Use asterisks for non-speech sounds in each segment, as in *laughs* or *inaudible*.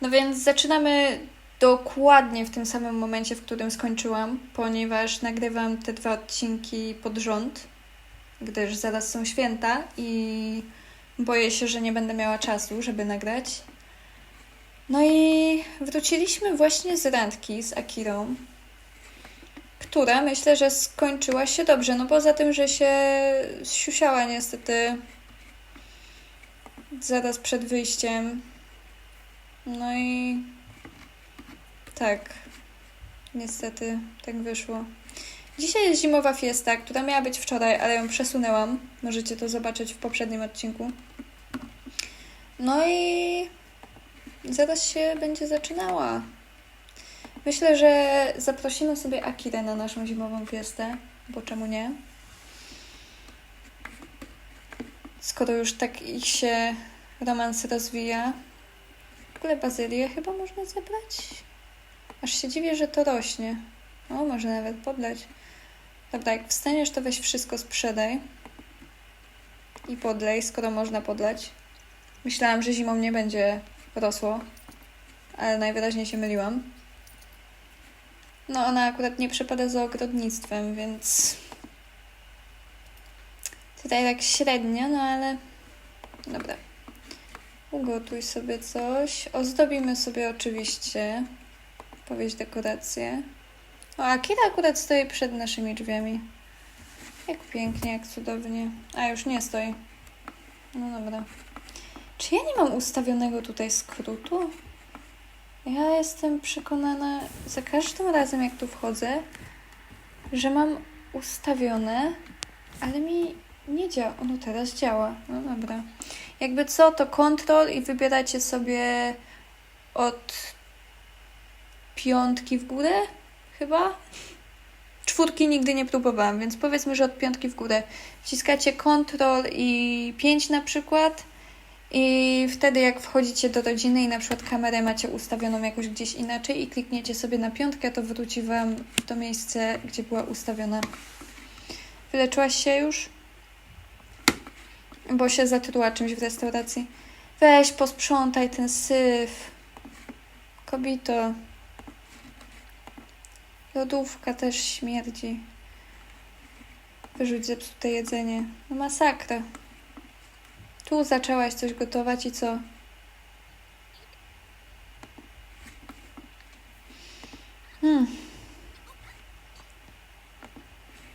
No więc zaczynamy dokładnie w tym samym momencie, w którym skończyłam, ponieważ nagrywam te dwa odcinki pod rząd, gdyż zaraz są święta i boję się, że nie będę miała czasu, żeby nagrać. No i wróciliśmy właśnie z randki z Akirą, która myślę, że skończyła się dobrze, no poza tym, że się siusiała niestety zaraz przed wyjściem. No i tak, niestety tak wyszło. Dzisiaj jest zimowa fiesta, która miała być wczoraj, ale ją przesunęłam. Możecie to zobaczyć w poprzednim odcinku. No i zaraz się będzie zaczynała. Myślę, że zaprosimy sobie Akirę na naszą zimową fiestę, bo czemu nie? Skoro już tak ich się romans rozwija. W ogóle bazylię chyba można zebrać? Aż się dziwię, że to rośnie. O, może nawet podleć. Dobra, jak wstaniesz, to weź wszystko sprzedaj. I podlej, skoro można podleć. Myślałam, że zimą nie będzie rosło, ale najwyraźniej się myliłam. No, ona akurat nie przepada za ogrodnictwem, więc tutaj tak średnio, no ale dobra. Ugotuj sobie coś. Ozdobimy sobie oczywiście. Powieść dekorację. O, Akira akurat stoi przed naszymi drzwiami. Jak pięknie, jak cudownie. A, już nie stoi. No dobra. Czy ja nie mam ustawionego tutaj skrótu? Ja jestem przekonana za każdym razem, jak tu wchodzę, że mam ustawione, ale mi nie działa. Ono teraz działa. No dobra. Jakby co, to kontrol i wybieracie sobie od piątki w górę, chyba? Czwórki nigdy nie próbowałam, więc powiedzmy, że od piątki w górę. Wciskacie kontrol i 5 na przykład i wtedy jak wchodzicie do rodziny i na przykład kamerę macie ustawioną jakoś gdzieś inaczej i klikniecie sobie na piątkę, to wróci Wam to miejsce, gdzie była ustawiona. Wyleczyłaś się już? Bo się zatruła czymś w restauracji. Weź, posprzątaj ten syf. Kobito. Lodówka też śmierdzi. Wyrzuć zepsute jedzenie. No masakra. Tu zaczęłaś coś gotować i co? Hmm.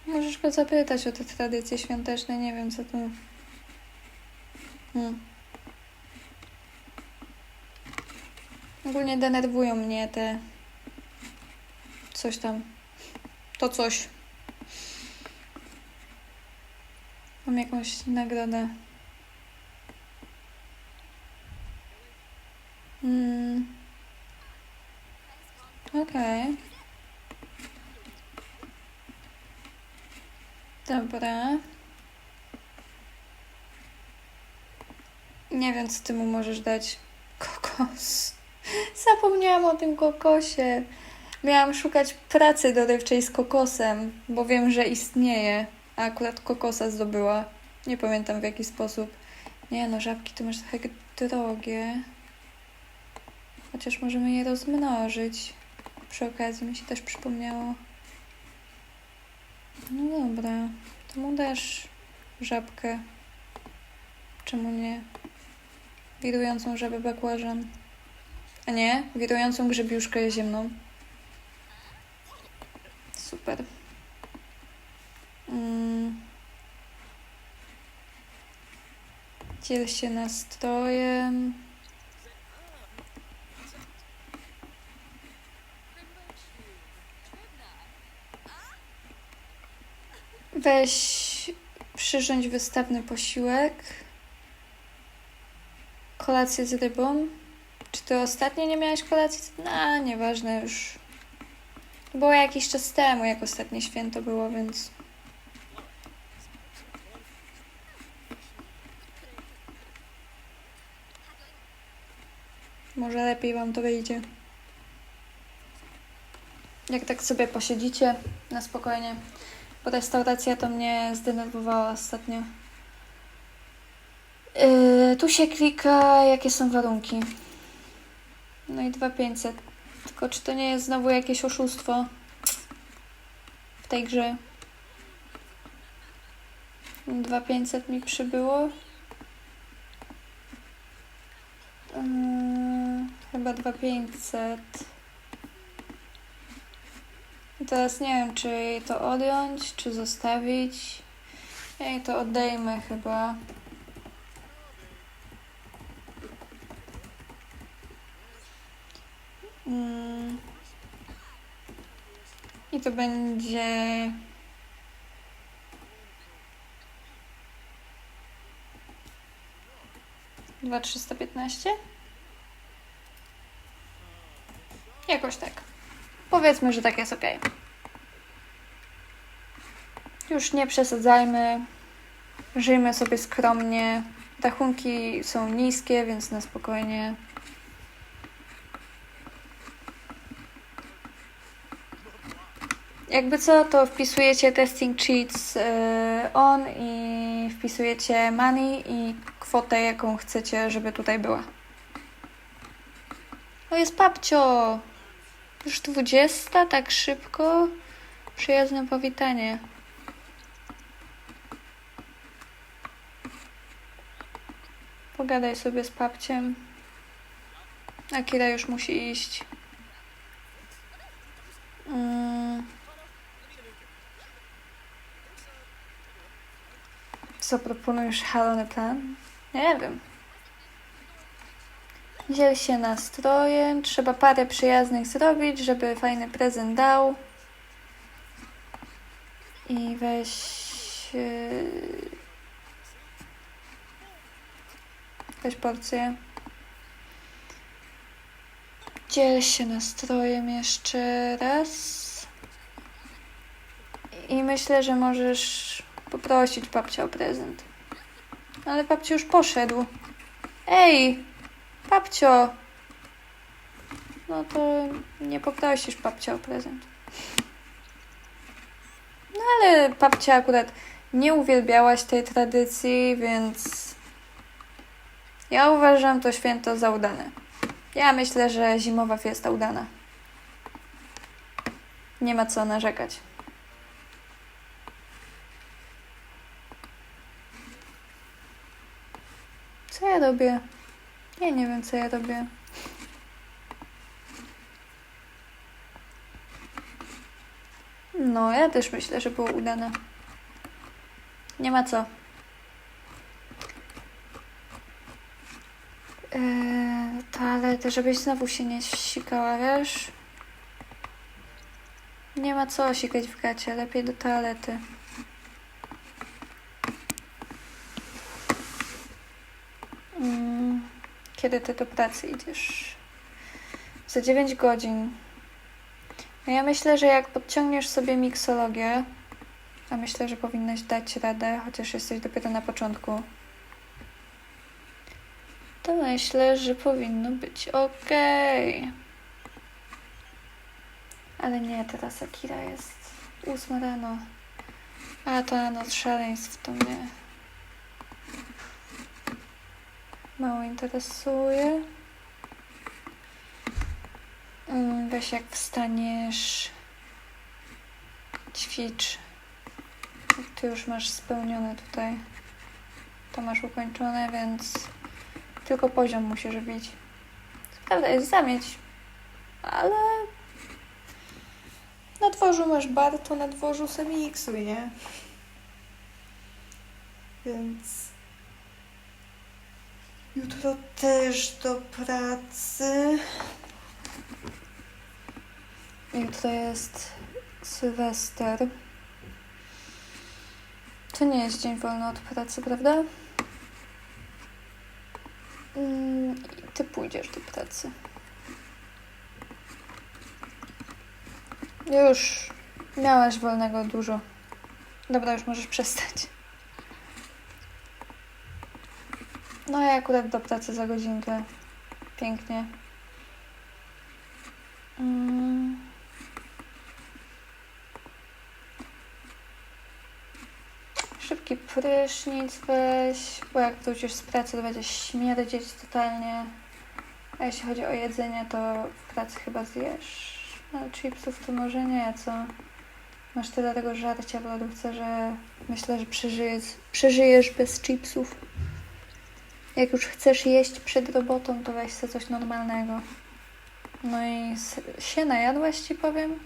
Możesz go zapytać o te tradycje świąteczne. Nie wiem, co tu. Hmm. Ogólnie denerwują mnie te. Coś tam. To coś. Mam jakąś nagrodę. Hmm. Okej. Dobra. Nie wiem, co ty mu możesz dać. Kokos. *laughs* Zapomniałam o tym kokosie. Miałam szukać pracy dorywczej z kokosem, bo wiem, że istnieje. A akurat kokosa zdobyła. Nie pamiętam w jaki sposób. Nie no, żabki to masz trochę drogie. Chociaż możemy je rozmnożyć. Przy okazji mi się też przypomniało. No dobra, to mu dasz żabkę. Czemu nie? Wirującą żabę bakłażan. A nie, wirującą grzebiuszkę ziemną. Super. Mm. Dziel się nastrojem. Weź przyrządź wystawny posiłek. Kolację z rybą. Czy ty ostatnio nie miałeś kolacji? No, nieważne już. To było jakiś czas temu, jak ostatnie święto było, więc. Może lepiej wam to wyjdzie. Jak tak sobie posiedzicie na spokojnie. Bo restauracja to mnie zdenerwowała ostatnio. Yy, tu się klika, jakie są warunki. No i 2500. Tylko czy to nie jest znowu jakieś oszustwo w tej grze? 2500 mi przybyło. Yy, chyba 2500. I teraz nie wiem, czy jej to odjąć, czy zostawić. Jej to odejmę chyba. Mm. I to będzie. Dwa trzysta piętnaście? Jakoś tak. Powiedzmy, że tak jest ok. Już nie przesadzajmy. Żyjmy sobie skromnie. Rachunki są niskie, więc na spokojnie. Jakby co, to wpisujecie testing cheats y, on i wpisujecie money i kwotę, jaką chcecie, żeby tutaj była. O, jest papcio! Już 20, tak szybko. Przyjazne powitanie. Pogadaj sobie z papciem. Akira już musi iść. Mm. Co proponujesz szalony plan? Nie wiem. Dziel się nastrojem. Trzeba parę przyjaznych zrobić, żeby fajny prezent dał. I weź. Yy... Weź porcję. Dziel się nastrojem jeszcze raz. I myślę, że możesz poprosić babcia o prezent. Ale babcia już poszedł. Ej! Babcio! No to nie poprosisz babcia o prezent. No ale babcia akurat nie uwielbiałaś tej tradycji, więc ja uważam to święto za udane. Ja myślę, że zimowa fiesta udana. Nie ma co narzekać. Co ja robię? Ja nie wiem, co ja robię. No, ja też myślę, że było udane. Nie ma co. Eee, toalety, żebyś znowu się nie sikała, wiesz? Nie ma co sikać w gacie, lepiej do toalety. Kiedy ty do pracy idziesz? Za 9 godzin. No ja myślę, że jak podciągniesz sobie miksologię, a myślę, że powinnaś dać radę, chociaż jesteś dopiero na początku, to myślę, że powinno być ok. Ale nie, teraz Akira jest ósma rano. A ta noc szaleństw to mnie mało interesuje. Mm, Weź jak wstaniesz, ćwicz. Ty już masz spełnione tutaj, to masz ukończone, więc tylko poziom musisz bić. Prawda jest zamieć, ale na dworzu masz bar, to na dworzu iksuj, nie? Więc jutro też do pracy. Jutro jest Sylwester. To nie jest dzień wolny od pracy, prawda? Mm, i Ty pójdziesz do pracy. Już miałaś wolnego dużo. Dobra, już możesz przestać. No ja akurat do pracy za godzinkę. Pięknie. Mm. Szybki prysznic weź, bo jak wrócisz z pracy, to będziesz śmierdzieć totalnie. A jeśli chodzi o jedzenie, to w pracy chyba zjesz. No, chipsów to może nie, co? Masz tyle tego żarcia w lodówce, że myślę, że przeżyjesz, przeżyjesz bez chipsów. Jak już chcesz jeść przed robotą, to weź sobie coś normalnego. No i się najadłaś, ci powiem?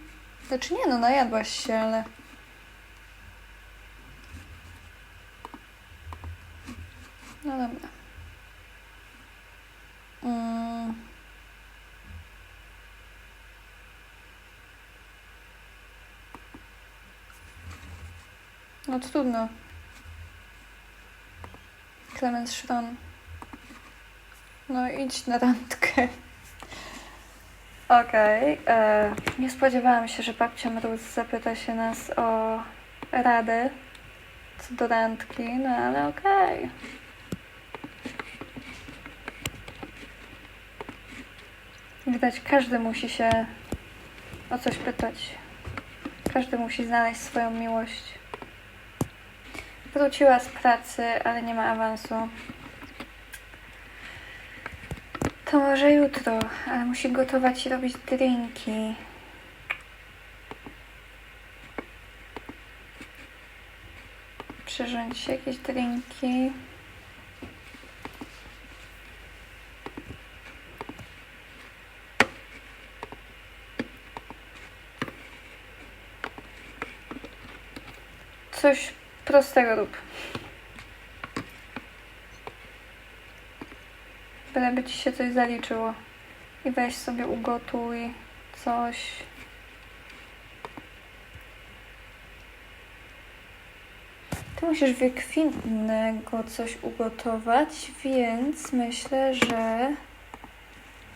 Znaczy nie, no najadłaś się, ale... No dobra. Mm. No trudno. Klemens Schron. No idź na randkę. Okej. e, Nie spodziewałam się, że babcia Mróz zapyta się nas o radę co do randki, no ale okej. Widać, każdy musi się o coś pytać. Każdy musi znaleźć swoją miłość. Wróciła z pracy, ale nie ma awansu. To może jutro, ale musi gotować i robić drinki. Przyrządzić jakieś drinki. Coś prostego rób. Byleby ci się coś zaliczyło. I weź sobie ugotuj coś. Ty musisz wykwintnego coś ugotować, więc myślę, że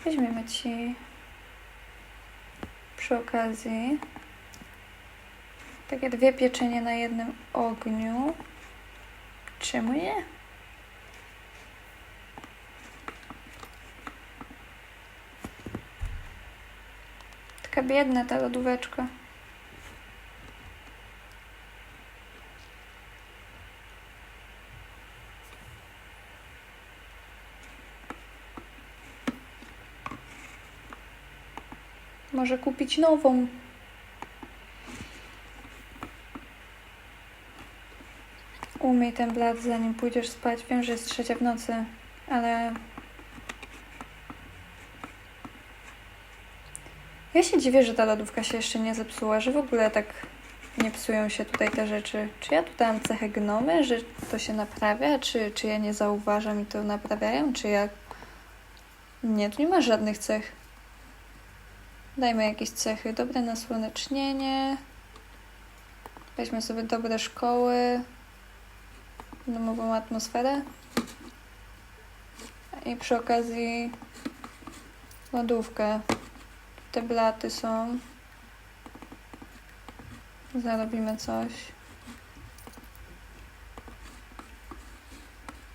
weźmiemy ci przy okazji takie dwie pieczenie na jednym ogniu. Czemu nie? Taka biedna ta lodóweczka. Może kupić nową. Umyj ten blat zanim pójdziesz spać. Wiem, że jest trzecia w nocy, ale Ja się dziwię, że ta lodówka się jeszcze nie zepsuła, że w ogóle tak nie psują się tutaj te rzeczy. Czy ja tu dałam cechę gnomy, że to się naprawia, czy, czy ja nie zauważam i to naprawiają, czy jak? Nie, tu nie ma żadnych cech. Dajmy jakieś cechy. Dobre nasłonecznienie. Weźmy sobie dobre szkoły. Domową atmosferę. I przy okazji lodówkę te blaty są. Zarobimy coś.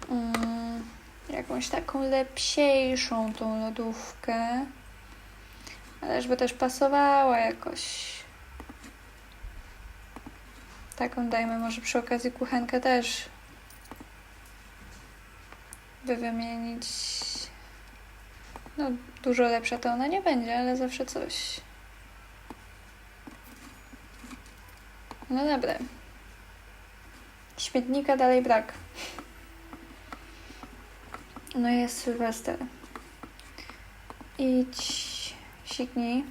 Mm, jakąś taką lepsiejszą tą lodówkę. Ale żeby też pasowała jakoś. Taką dajmy może przy okazji kuchenkę też. By wymienić. No, dużo lepsza to ona nie będzie, ale zawsze coś. No dobra. Śmietnika dalej brak. No jest Sylwester. Idź, siknij.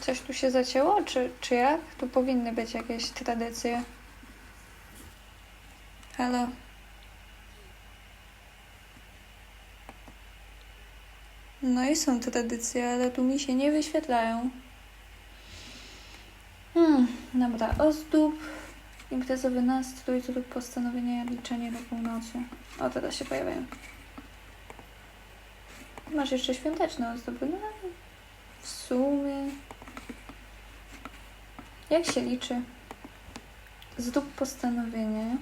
Coś tu się zacięło, czy, czy jak? Tu powinny być jakieś tradycje. Halo? No i są tradycje, ale tu mi się nie wyświetlają. Hmm, dobra, ozdób, imprezowy nastrój, zrób postanowienie liczenie do północy. O, teraz się pojawiają. Masz jeszcze świąteczne ozdoby, no w sumie... Jak się liczy? Zrób postanowienie.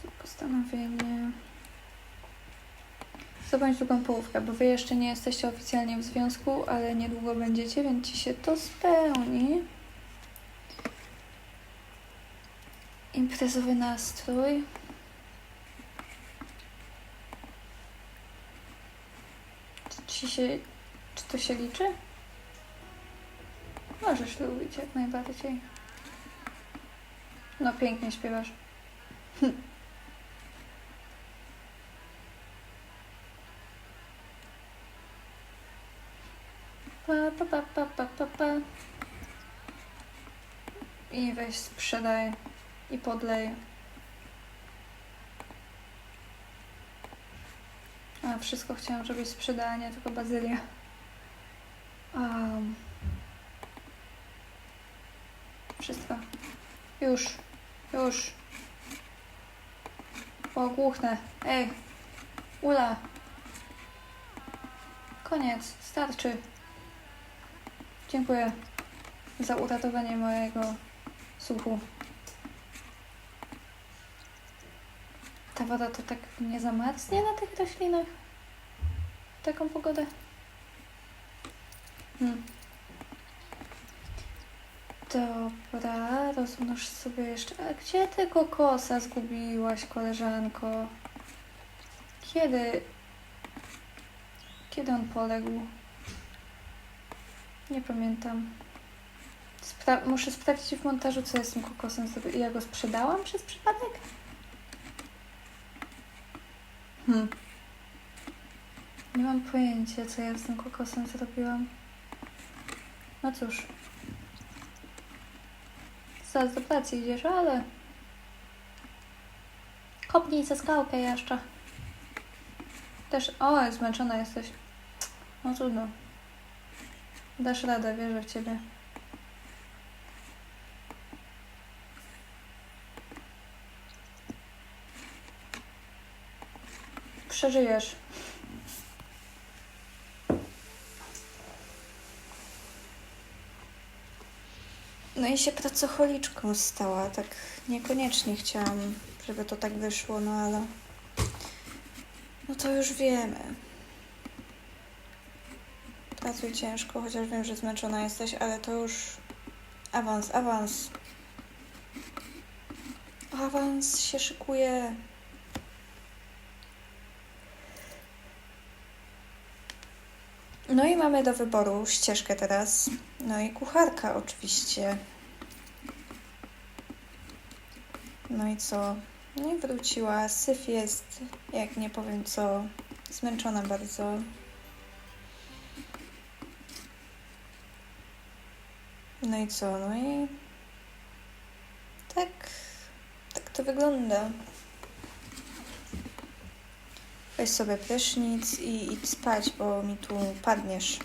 Zrób postanowienie. Zdobądź drugą połówkę, bo wy jeszcze nie jesteście oficjalnie w związku, ale niedługo będziecie, więc ci się to spełni. Imprezowy nastrój. Czy się... Czy to się liczy? Możesz lubić jak najbardziej. No pięknie śpiewasz. *laughs* Pa, pa, pa, pa, pa, pa, pa. I weź sprzedaj i podlej. A, wszystko chciałam, żebyś sprzedała, nie tylko bazylia. Um. Wszystko. Już. Już. Ogłuchnę. Ej. Ula. Koniec. Starczy. Dziękuję za uratowanie mojego słuchu. Woda to tak nie zamarznie na tych roślinach? Taką pogodę? Hmm. Dobra, rozmnóż sobie jeszcze. A gdzie tego kosa zgubiłaś, koleżanko? Kiedy? Kiedy on poległ? Nie pamiętam. Spra- muszę sprawdzić w montażu, co jest z tym kokosem. Ja go sprzedałam przez przypadek? Hmm. Nie mam pojęcia, co ja z tym kokosem zrobiłam. No cóż. Zaraz do pracy idziesz, ale... Kopnij ze skałkę jeszcze. Też... O, zmęczona jesteś. No trudno. Dasz radę, wierzę w ciebie. Przeżyjesz. No i się pracocholiczką stała. Tak niekoniecznie chciałam, żeby to tak wyszło, no ale. No to już wiemy. Pracuj ciężko, chociaż wiem, że zmęczona jesteś, ale to już awans, awans. Awans się szykuje. No i mamy do wyboru ścieżkę teraz. No i kucharka oczywiście. No i co? No i wróciła. Syf jest, jak nie powiem co, zmęczona bardzo. No i co? No i tak, tak to wygląda. Weź sobie prysznic i idź spać, bo mi tu padniesz.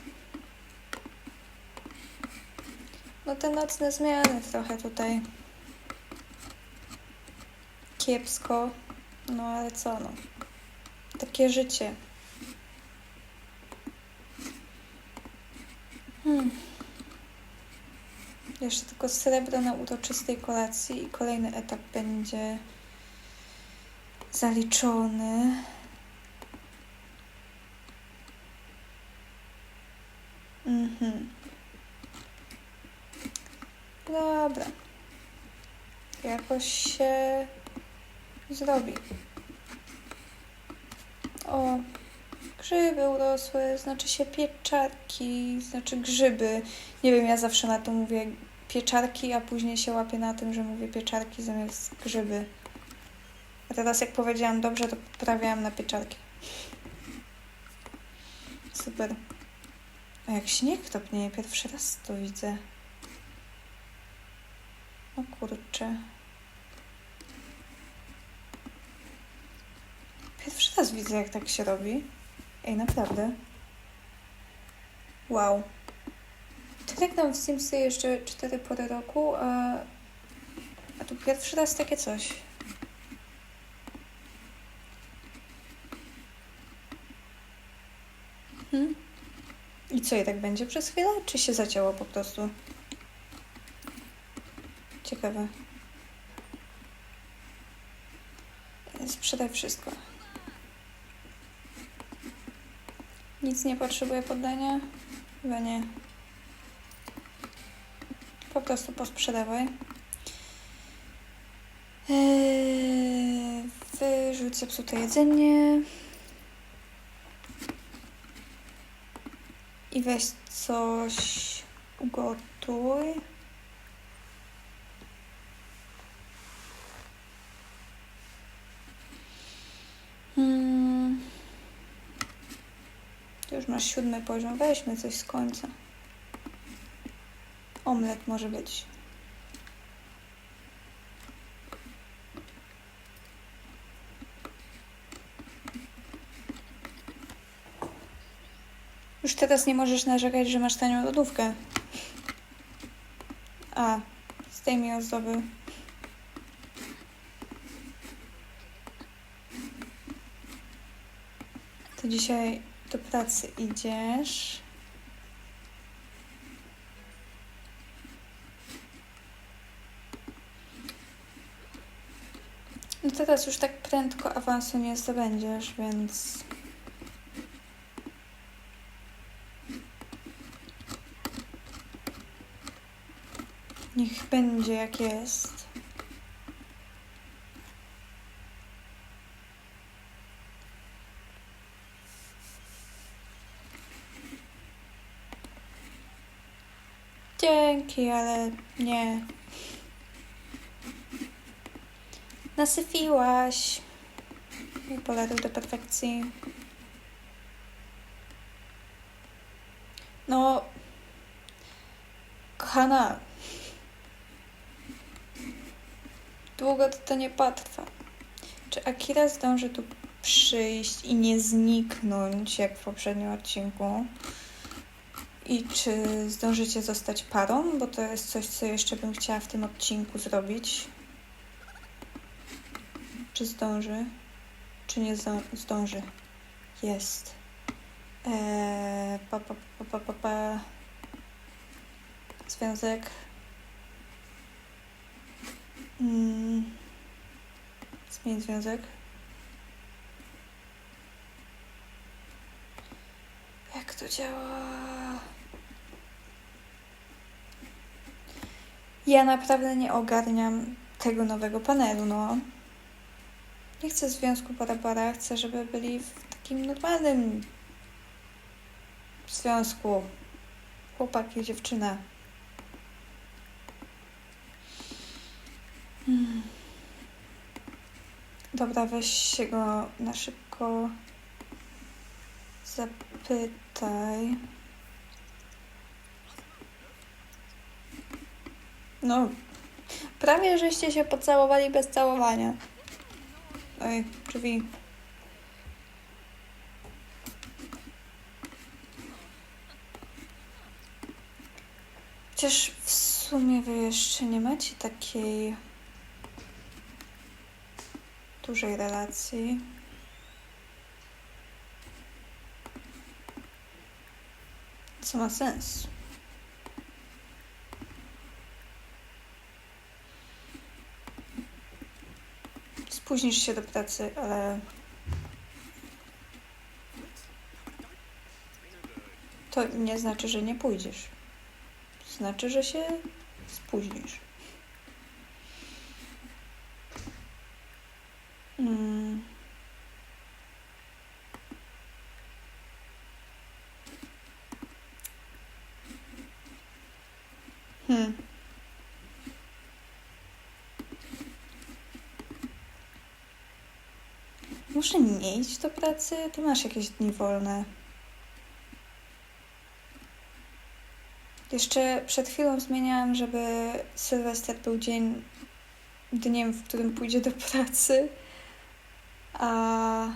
No te nocne zmiany trochę tutaj kiepsko. No ale co no. Takie życie. Hmm. Jeszcze tylko srebro na uroczystej kolacji i kolejny etap będzie zaliczony. Mhm. Dobra. Jakoś się zrobi. O, grzyby urosły, znaczy się pieczarki, znaczy grzyby. Nie wiem, ja zawsze na to mówię pieczarki, a później się łapię na tym, że mówię pieczarki zamiast grzyby. A teraz jak powiedziałam dobrze, to poprawiałam na pieczarki. Super. A jak śnieg topnieje, pierwszy raz to widzę. O kurczę. Pierwszy raz widzę, jak tak się robi. Ej, naprawdę. Wow. Tak jak nam w Simsy jeszcze cztery pory roku, a, a tu pierwszy raz takie coś. Hmm? I co, i tak będzie przez chwilę? Czy się zacięło po prostu? Ciekawe. Sprzedaj wszystko. Nic nie potrzebuje poddania? Chyba nie. Po prostu posprzedawaj. Eee, wyrzuć zepsute jedzenie. I weź coś ugotuj. Hmm. To już masz siódmy poziom. Weźmy coś z końca. Omlet może być. Teraz nie możesz narzekać, że masz tanią lodówkę. A, zdejmij ozdoby. To dzisiaj do pracy idziesz. No teraz już tak prędko awansu nie zdobędziesz, więc... Niech będzie jak jest. Dzięki, ale nie. Nasyfiłaś. I poleruj do perfekcji. No. Kochana. Długo to, to nie potrwa. Czy Akira zdąży tu przyjść i nie zniknąć jak w poprzednim odcinku? I czy zdążycie zostać parą? Bo to jest coś, co jeszcze bym chciała w tym odcinku zrobić. Czy zdąży? Czy nie zdą- zdąży? Jest. Eee, pa, pa, pa, pa, pa, pa. Związek. Mm. Zmień związek. Jak to działa? Ja naprawdę nie ogarniam tego nowego panelu, no. Nie chcę związku para-para, chcę, żeby byli w takim normalnym związku. Chłopak i dziewczyna. Hmm. Dobra, weź się go na szybko zapytaj. No, prawie żeście się pocałowali bez całowania. Oj, drzwi. Chociaż w sumie wy jeszcze nie macie takiej dużej relacji. Co ma sens. Spóźnisz się do pracy, ale. To nie znaczy, że nie pójdziesz. Znaczy, że się spóźnisz. Mm. Hmm. Muszę nie iść do pracy? Ty masz jakieś dni wolne. Jeszcze przed chwilą zmieniałam, żeby Sylwester był dzień, dniem, w którym pójdzie do pracy. A.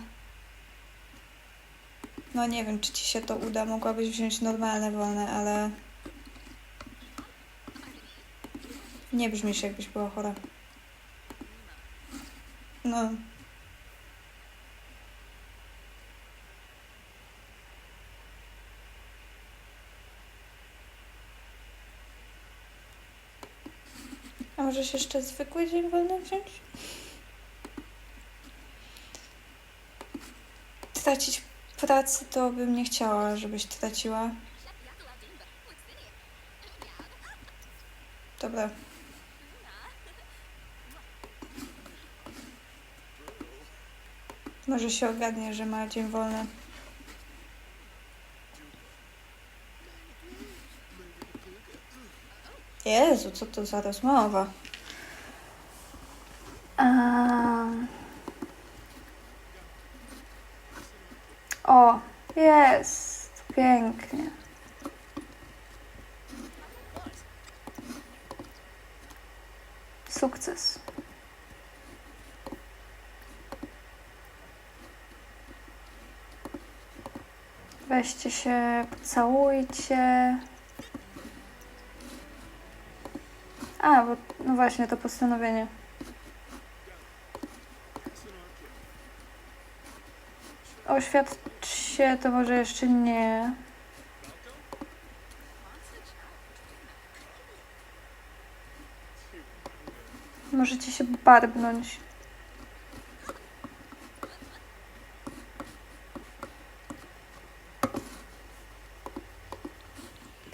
No nie wiem, czy ci się to uda. Mogłabyś wziąć normalne wolne, ale. Nie brzmisz, jakbyś była chora. No. A możesz jeszcze zwykły dzień wolny wziąć? Tracić pracy to bym nie chciała, żebyś traciła. Dobra. Może się ogarnie, że ma dzień wolny. Jezu, co to za rozmowa? Um. O, jest, pięknie. Sukces. Weźcie się, pocałujcie. A, bo no właśnie to postanowienie. Oświadcz się, to może jeszcze nie. Możecie się barbnąć.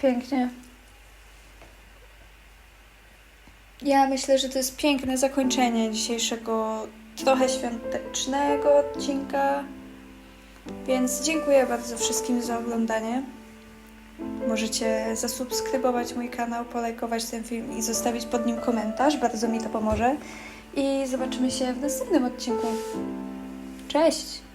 Pięknie. Ja myślę, że to jest piękne zakończenie dzisiejszego trochę świątecznego odcinka. Więc dziękuję bardzo wszystkim za oglądanie. Możecie zasubskrybować mój kanał, polajkować ten film i zostawić pod nim komentarz. Bardzo mi to pomoże. I zobaczymy się w następnym odcinku. Cześć!